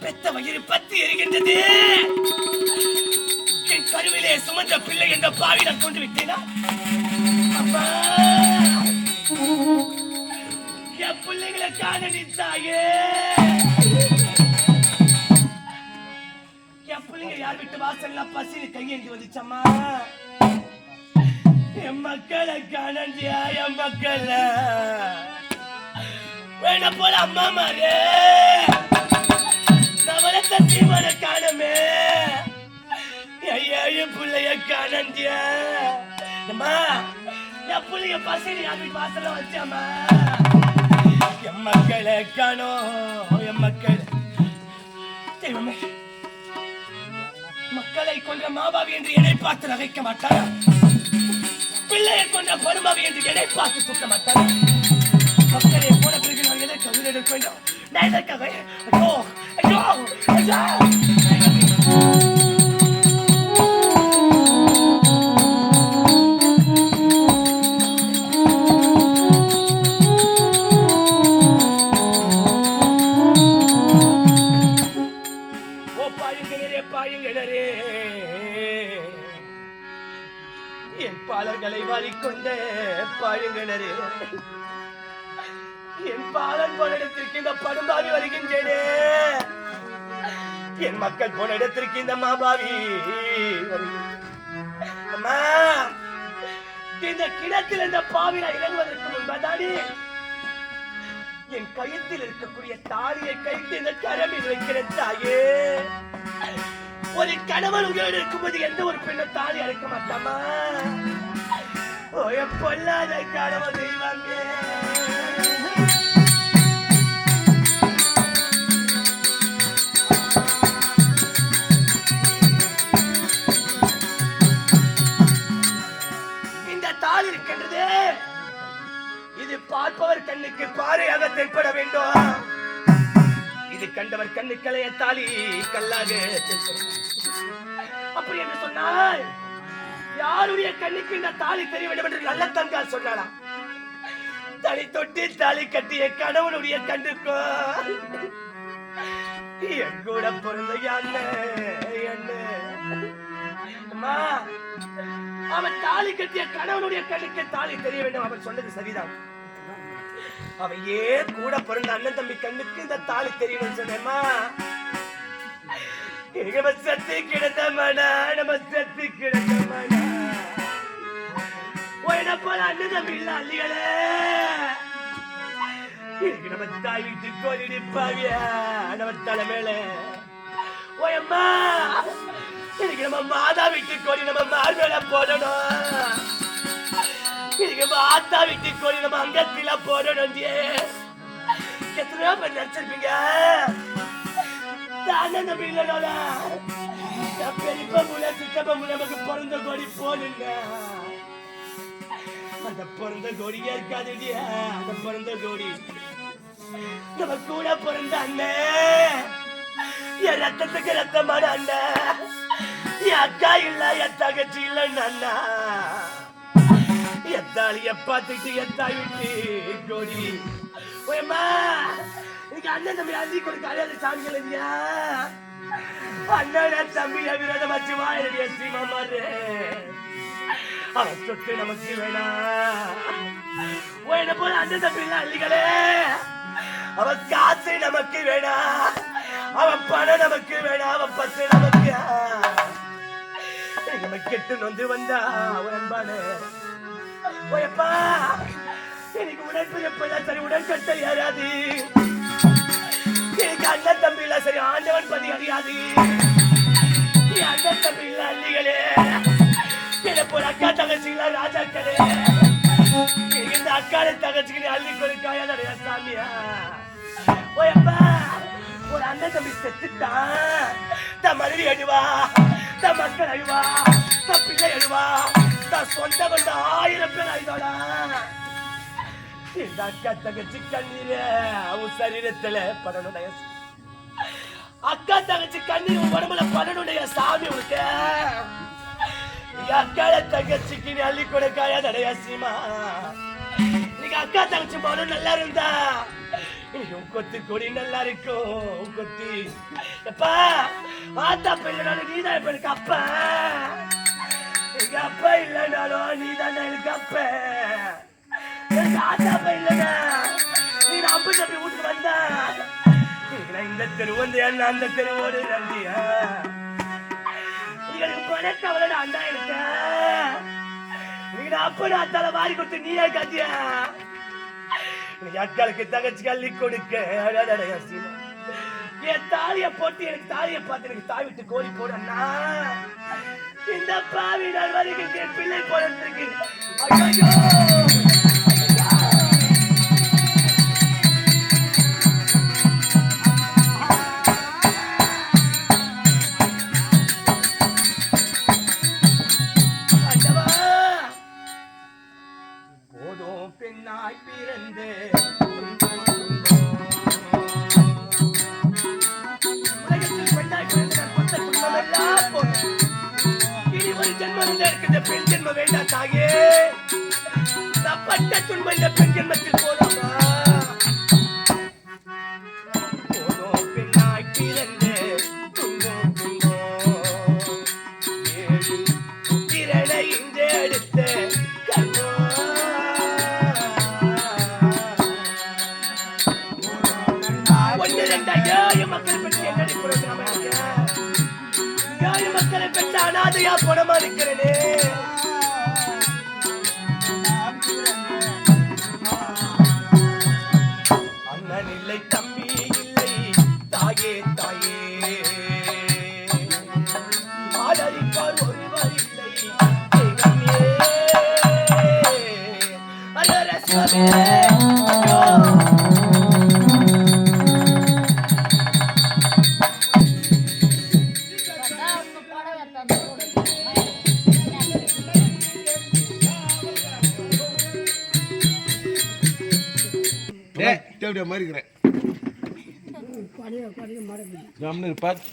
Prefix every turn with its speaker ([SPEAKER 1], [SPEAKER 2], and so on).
[SPEAKER 1] பெத்த வயிறு பத்து எரிகின்றது. சுமந்த பிள்ளை என்ற பாவி நான் கொண்டு விட்டேனா? அம்மா என் பிள்ளைகளை காண நின்றாயே என் பிள்ளைங்க யார் வீட்டு வாசல்ல பசியில் கையேந்தி வந்துச்சம்மா? என் மக்களை காணண்டியா என் மக்களை! வேண போல அம்மா மாரே நான் வளர்த்த தீவன காணமே! என் பிள்ளைய காணண்டியா அம்மா என் பிள்ளைய பசினு யார் வீட்டு வாசல்ல வச்சாம்மா. என் மக்களை காணோம் என் மக்கள். தெய்வமே மக்களை கொன்ற மாபாவி என்று என்னை பார்த்து நகைக்க மாட்டாரா? பிள்ளையை கொன்ற பருமாவி என்று என்னை பார்த்து சுட்ட மாட்டாரா? மக்களை போன பிறகு நான் எதற்கு உயிர் எடுக்க வேண்டும்? நான் எதற்காக? ஐயோ ஐயோ ஐயோ. என் பாலர்களை வாரிக்கொண்ட பாயுங்களே என் பாலன் போன இடத்திற்கு இந்த படும்பாவி வருகின்றேனே. என் மக்கள் போன இடத்திற்கு இந்த மாபாவி அம்மா இந்த கிணத்தில் இந்த பாவில இறங்குவதற்கு முன்பதானே? என் கயத்தில் இருக்கக்கூடிய தாலியை கைத்து இந்த கரமில் வைக்கிற தாயே. ஒரு கணவன் உயிரோடு இருக்கும்போது எந்த ஒரு பெண்ணும் தாலி அழைக்க மாட்டாமா? ஓ பொல்லாத கணவன் தெய்வமே. இந்த தாலி இருக்கின்றது. இது பார்ப்பவர் கண்ணுக்கு பாறையாக தென்பட வேண்டும். இது கண்டவர் கண்ணுக்களைய தாலி கல்லாக தென்படும் அப்படி என்று சொன்னால் யாருடைய கண்ணுக்கு இந்த தாலி தெரிய வேண்டும் என்று நல்ல தங்கால் சொன்னாரா தலை தொட்டி தாலி கட்டிய கணவனுடைய கண்ணுக்கோ. என் கூட பிறந்த அம்மா அவன் தாலி கட்டிய கணவனுடைய கண்ணுக்கு தாலி தெரிய வேண்டும் அவன் சொன்னது சரிதான். அவன் ஏன் கூட பிறந்த அண்ணன் தம்பி கண்ணுக்கு இந்த தாலி தெரியணும்னு சொன்னேம்மா? நம்ம சத்து கிடந்த மனா நம்ம சத்து கிடந்த மனா போல அண்ணன் இல்ல அல்லிகளே எனக்கு நம்ம தாய் வீட்டு கோழி நிப்பாவியா நம்ம தலை ஓயம்மா எனக்கு நம்ம மாதா வீட்டு கோழி நம்ம மார் போடணும் எனக்கு வீட்டு கோழி நம்ம அங்கத்தில போடணும் எத்தனையோ பேர் நினைச்சிருப்பீங்க தானே நம்ம இல்லைனால என் பெரியப்பா முள்ள சித்தப்பா முள்ள நமக்கு பிறந்த கோடி போடுங்க அந்த பிறந்த கோடியே இருக்காதுடியா அந்த பிறந்த கோடி நம்ம கூட பிறந்த அண்ணன் என் ரத்தத்துக்கு ரத்தமான அண்ணன் என் அக்கா இல்ல என் தகச்சி இல்ல அண்ணா. என் தாலிய பார்த்துட்டு என் தாய் விட்டு கோடி. ஓயம்மா எனக்கு அண்ணன் தம்பி அள்ளி கொடுக்க அழியாத சாமிகள் இல்லையா? அண்ணன் தம்பிய விரோதம் வச்சு வாழறிய சீமாமாரு அவன் சொத்து நமக்கு வேணாம் என்ன போல அண்ணன் தம்பி இல்ல அள்ளிகளே? அவன் காசு நமக்கு வேணாம் அவன் பணம் நமக்கு வேணாம் அவன் பத்து நமக்கு. நம்ம கெட்டு நொந்து வந்தா அவன் அன்பான ஓயப்பா எனக்கு உடன்பிறப்பெல்லாம் சரி? உடன்கட்டை ஏறாது அண்ணன் தம்பி இல்ல சரி ஆண்டவன் பதி அறியாது. என் அண்ணன் தம்பி இல்ல அள்ளிகளே எனக்கு ஒரு அக்கா தங்கச்சி இல்ல ராஜாக்களே இந்த அக்காலை தங்கச்சிக்கு நீ அள்ளி கொடுக்காயா நிறைய சாமியா ஓயப்பா ஒரு அண்ணன் தம்பி செத்துட்டான் தன் மனைவி அழுவா தன் மக்கள் அழுவா பெத்த பிள்ளை அழுவா நான் சொந்த வந்த ஆயிரம் பேர் ஆயிதோடா இந்த அக்கா தங்கச்சி கண்ணீர் அவன் சரீரத்துல படனுடைய அக்கா தங்கச்சி கண்ணீர் உடம்புல படனுடைய சாமி உனக்கு. நீங்க அக்கால தங்கச்சிக்கு நீ அள்ளி கொடுக்காயா தடையா சீமா? நீங்க அக்கா தங்கச்சி மனம் நல்லா இருந்தா. உன் கொத்து கொடி நல்லா இருக்கும் உன் கொத்தி. எப்பா ஆத்தா பிள்ளைனாலும் நீதான் இப்ப எனக்கு அப்பா. எங்க அப்பா இல்லைனாலும் நீதான் எனக்கு அப்ப. எங்க ஆத்தா அப்பா இல்லைனா நீ அம்பு தப்பி வீட்டுக்கு வந்தா. இந்த தெரு வந்து என்ன அந்த தெருவோடு நன்றியா உங்களுக்கு பணக்கவலை அண்ணா இருக்க நீங்க அப்ப அத்தால தலை வாரி கொடுத்து நீயே கத்தியா நீ அக்காளுக்கு தகச்சு கள்ளி கொடுக்க. என் தாலிய போட்டு எனக்கு தாலிய பார்த்து எனக்கு தாவிட்டு விட்டு கோழி போடனா இந்த பாவி நான் வரைக்கும் என் பிள்ளை போடுறதுக்கு ஐயோ ஜென்மம் பெண் ஜென்ம வேண்டாம் தாயே. தப்பட்ட பட்ட துன்பம் இந்த பெண் ஜென்மத்தில் ஏழு மக்களை பெற்ற அனாதையா பணமா இருக்கிறேனே
[SPEAKER 2] டேய், மாதிரி இருக்கிறேன். பாத்து.